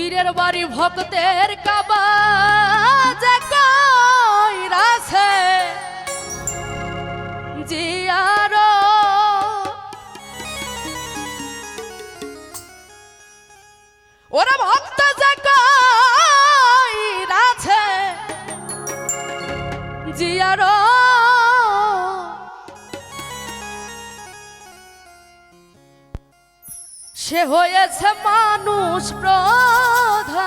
পীরের বাড়ি ভক্তের কাবাজে জিয়ার। ওরা ভক্ত জিয়ার। সে হয়েছে মানুষ প্রধান।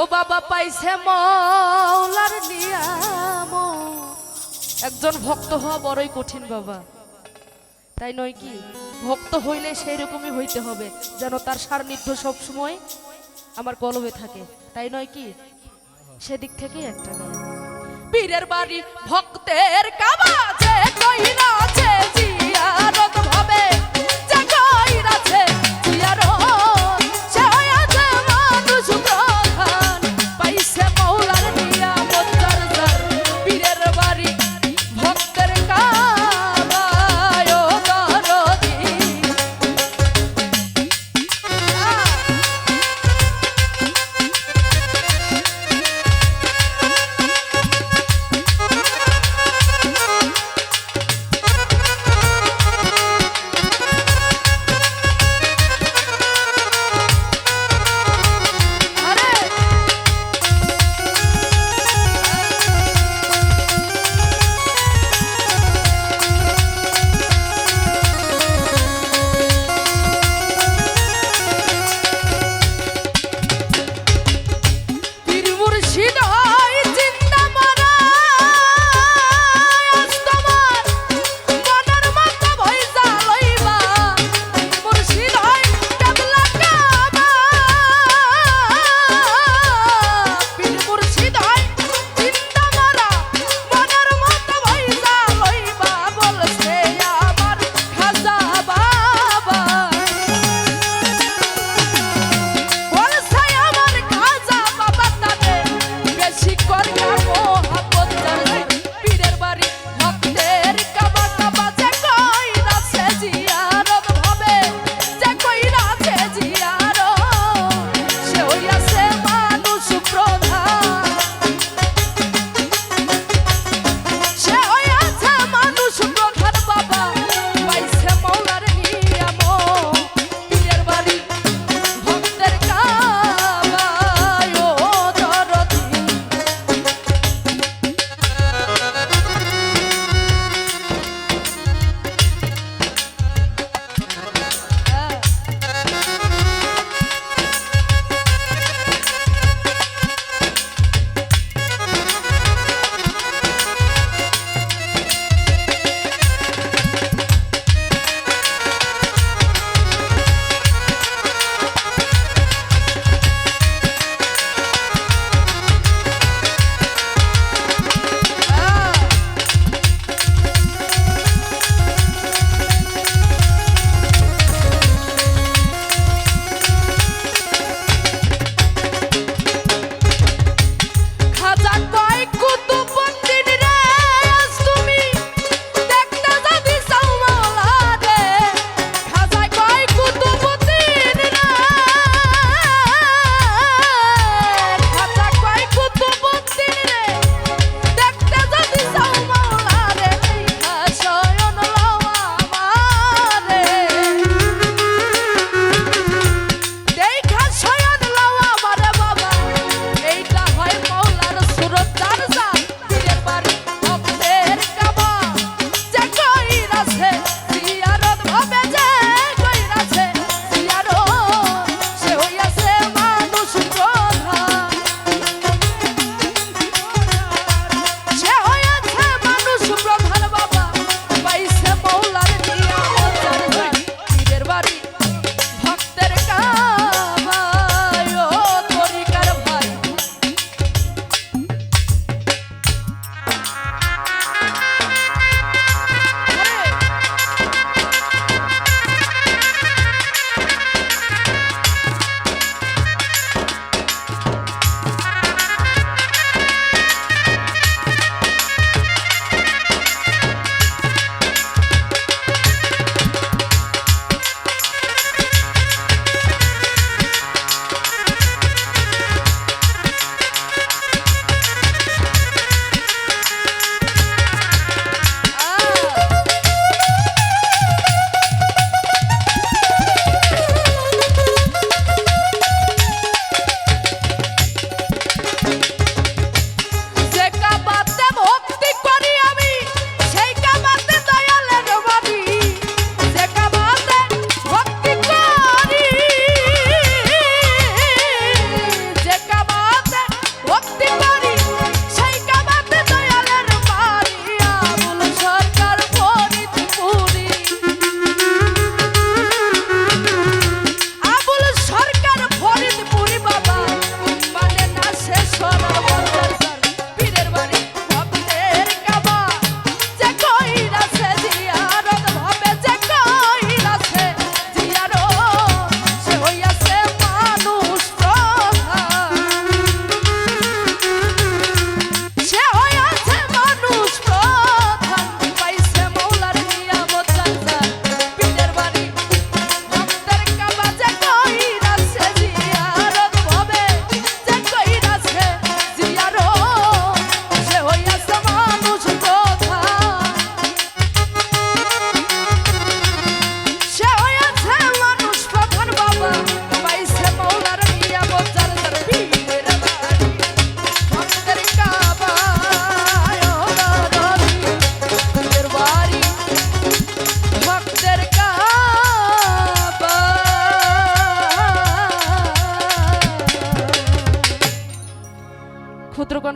ও বাবা পাইছে মৌলার নিয়াম। একজন ভক্ত হওয়া বড়ই কঠিন বাবা। তাই নয় কি? ভক্ত হইলে সেই রকমই হইতে হবে, যেন তার সান্নিধ্য সবসময় আমার কলমে থাকে। তাই নয় কি? সেদিক থেকে একটা পীরের বাড়ি ভক্তের কাবাজে কইরা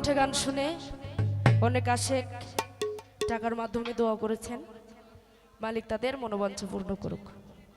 কণ্ঠে গান শুনে অনেক আশেক টাকার মাধ্যমে দোয়া করেছেন। মালিক তাদের মনোবাঞ্ছা পূর্ণ করুক।